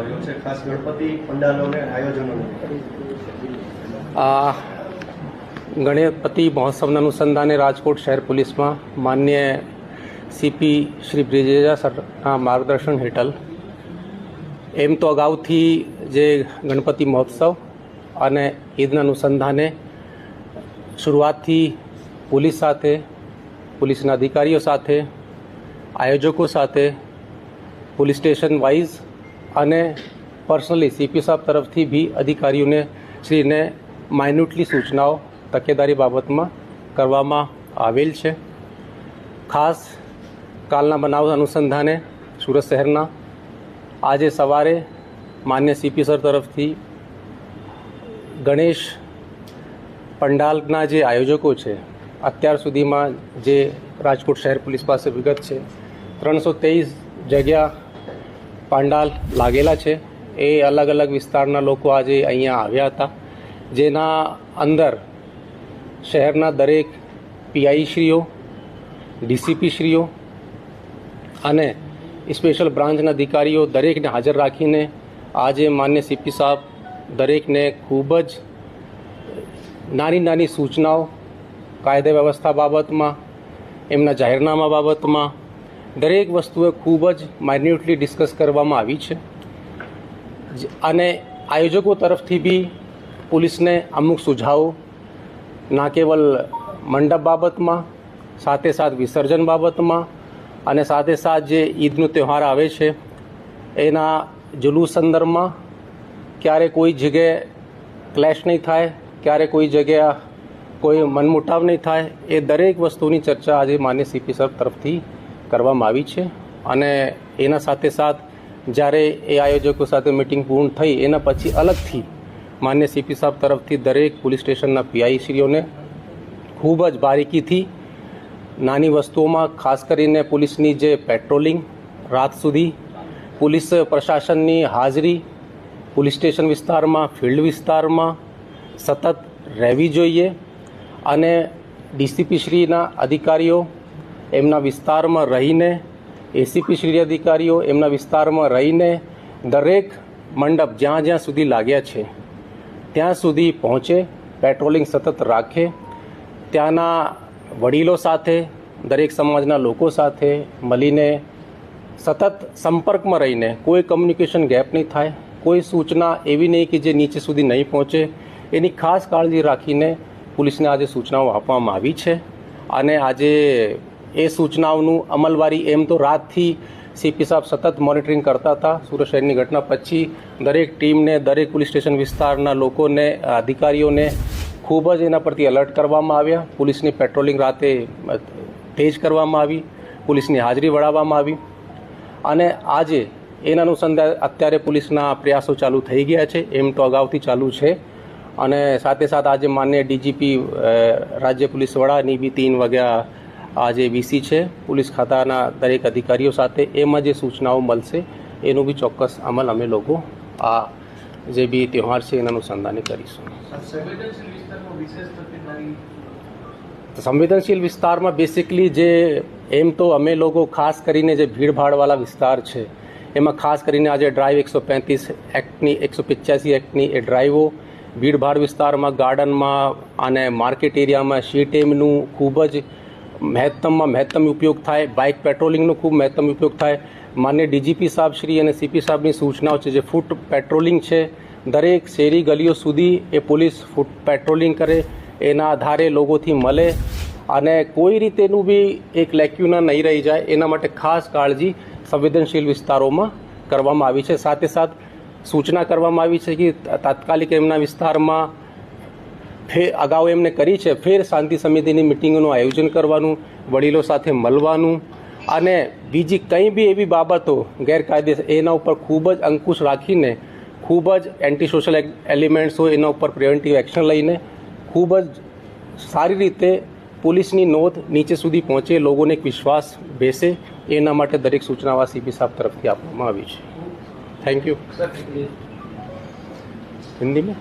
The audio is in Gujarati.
આવ્યો છે. ખાસ ગણપતિ પંડાલોને આયોજનોને ગણપતિ મહોત્સવના અનુસંધાને રાજકોટ શહેર પોલીસમાં માન્ય સીપી શ્રી બ્રિજેજા સરના માર્ગદર્શન હેઠળ. એમ તો અગાઉથી જે ગણપતિ મહોત્સવ અને ઈદના અનુસંધાને શરૂઆતથી પોલીસ સાથે, પોલીસના અધિકારીઓ સાથે, આયોજકો સાથે, પોલીસ સ્ટેશન વાઇઝ અને પર્સનલી સીપી સાહેબ તરફથી બી અધિકારીઓને શ્રીને માઇન્યુટલી સૂચનાઓ તકેદારી બાબતમાં કરવામાં આવેલ છે. ખાસ કાલના બનાવ અનુસંધાને સુરત શહેરના આજે સવારે માન્ય સીપી સર તરફથી ગણેશ પંડાલના જે આયોજકો છે, અત્યાર સુધીમાં જે રાજકોટ શહેર પોલીસ પાસે વિગત છે, ત્રણસો તેવીસ જગ્યા પાંડાલ લાગેલા છે. એ અલગ અલગ વિસ્તારના લોકો આજે અહીંયા આવ્યા હતા. જેના અંદર શહેરના દરેક પીઆઈશ્રીઓ, ડીસીપીશ્રીઓ અને સ્પેશિયલ બ્રાન્ચના અધિકારીઓ દરેકને હાજર રાખીને આજે માન્ય સીપી સાહેબ દરેકને ખૂબ જ નાની નાની સૂચનાઓ, કાયદા વ્યવસ્થા બાબતમાં, એમના જાહેરનામા બાબતમાં દરેક વસ્તુએ ખૂબ જ માઇન્યુટલી ડિસ્કસ કરવામાં આવી છે. અને આયોજકો તરફથી બી પોલીસને અમુક સુઝાવો, ના કેવલ મંડપ બાબતમાં, સાથે સાથ વિસર્જન બાબતમાં, અને સાથે સાથ જે ઈદનો તહેવાર આવે છે, એના જુલુસ સંદર્ભમાં ક્યારે કોઈ જગ્યાએ ક્લેશ નહીં થાય, ક્યારે કોઈ જગ્યા કોઈ મનમુટાવ નહીં થાય, એ દરેક વસ્તુની ચર્ચા આજે માન્ય સીપી સર તરફથી કરવામાં આવી છે અને એના સાથે સાથ જ્યારે એ આયોજકો સાથે મિટિંગ પૂર્ણ થઈ, એના પછી અલગથી માન્ય સીપી સાહેબ તરફથી દરેક પોલીસ સ્ટેશનના પીઆઈશ્રીઓને ખૂબ જ બારીકીથી નાની વસ્તુઓમાં, ખાસ કરીને પોલીસની જે પેટ્રોલિંગ રાત સુધી, પોલીસ પ્રશાસનની હાજરી, પોલીસ સ્ટેશન વિસ્તારમાં, ફિલ્ડ વિસ્તારમાં સતત રહેવી જોઈએ અને ડીસીપીશ્રીના અધિકારીઓ એમના વિસ્તારમાં રહીને એસીપી શ્રી અધિકારીઓ એમના વિસ્તારમાં રહીને દરેક મંડપ જ્યાં જ્યાં સુધી લાગ્યા છે, ત્યાં સુધી પહોંચે, પેટ્રોલિંગ સતત રાખે, ત્યાંના વડીલો સાથે, દરેક સમાજના લોકો સાથે મળીને સતત સંપર્કમાં રહીને, કોઈ કમ્યુનિકેશન ગેપ નહીં થાય, કોઈ સૂચના એવી નહીં કે જે નીચે સુધી નહીં પહોંચે, એની ખાસ કાળજી રાખીને પોલીસને આજે સૂચનાઓ આપવામાં આવી છે. અને આજે એ સૂચનાઓનું અમલવારી એમ તો રાતથી સીપી સાહેબ સતત મોનિટરિંગ કરતા હતા. સુરત શહેરની ઘટના પછી દરેક ટીમને, દરેક પોલીસ સ્ટેશન વિસ્તારના લોકોને, અધિકારીઓને ખૂબ જ એના પરથી એલર્ટ કરવામાં આવ્યા. પોલીસની પેટ્રોલિંગ રાતે તેજ કરવામાં આવી, પોલીસની હાજરી વળાવવામાં આવી અને આજે એના અનુસંધાન અત્યારે પોલીસના પ્રયાસો ચાલુ થઈ ગયા છે. એમ તો અગાઉથી ચાલુ છે અને સાથે સાથે આજે માન્ય ડીજીપી રાજ્ય પોલીસ વડાની બી તીન વાગ્યા આજે વીસી છે પોલીસ ખાતાના દરેક અધિકારીઓ સાથે એમાં જે સૂચનાઓ મળશે એનું બી ચોક્કસ અમલ અમે લોકો આ જે બી તહેવાર છે એના અનુસંધાને કરીશું. સંવેદનશીલ વિસ્તારમાં બેસિકલી જે એમ તો અમે લોકો ખાસ કરીને જે ભીડભાડવાળા વિસ્તાર છે એમાં ખાસ કરીને આજે ડ્રાઈવ એકસો પેંત્રીસ એક્ટની એકસો પિચ્યાસી એક્ટની એ ડ્રાઈવો ભીડભાડ વિસ્તારમાં ગાર્ડનમાં અને માર્કેટ એરિયામાં શી ટેમનું ખૂબ જ મહત્તમમાં મહત્તમ ઉપયોગ થાય બાઇક પેટ્રોલિંગનો ખૂબ મહત્તમ ઉપયોગ થાય. માન્ય ડીજીપી સાહેબ શ્રી અને સીપી સાહેબની સૂચનાઓ છે જે ફૂટ પેટ્રોલિંગ છે. દરેક શેરી ગલીઓ સુધી એ પોલીસ ફૂટ પેટ્રોલિંગ કરે, એના આધારે લોકોથી મળે અને કોઈ રીતેનું બી એક લેક્યુના નહીં રહી જાય, એના માટે ખાસ કાળજી સંવેદનશીલ વિસ્તારોમાં કરવામાં આવી છે. સાથે સાથ સૂચના કરવામાં આવી છે કે તાત્કાલિક એમના વિસ્તારમાં ફેર અગાઉ એમને કરી છે ફેર શાંતિ સમિતિની મિટિંગનું આયોજન કરવાનું વડીલો સાથે મળવાનું અને બીજી કંઈ બી એવી બાબતો ગેરકાયદેસર એના ઉપર ખૂબ જ અંકુશ રાખીને ખૂબ જ એન્ટી સોશિયલ એલિમેન્ટ્સ હોય એના ઉપર પ્રિવેન્ટિવ એક્શન લઈને ખૂબ જ સારી રીતે પોલીસની નોંધ નીચે સુધી પહોંચે લોકોને એક વિશ્વાસ બેસે એના માટે દરેક સૂચનાવા સીપી સાહેબ તરફથી આપવામાં આવી છે. થેન્ક યુ હિન્દી में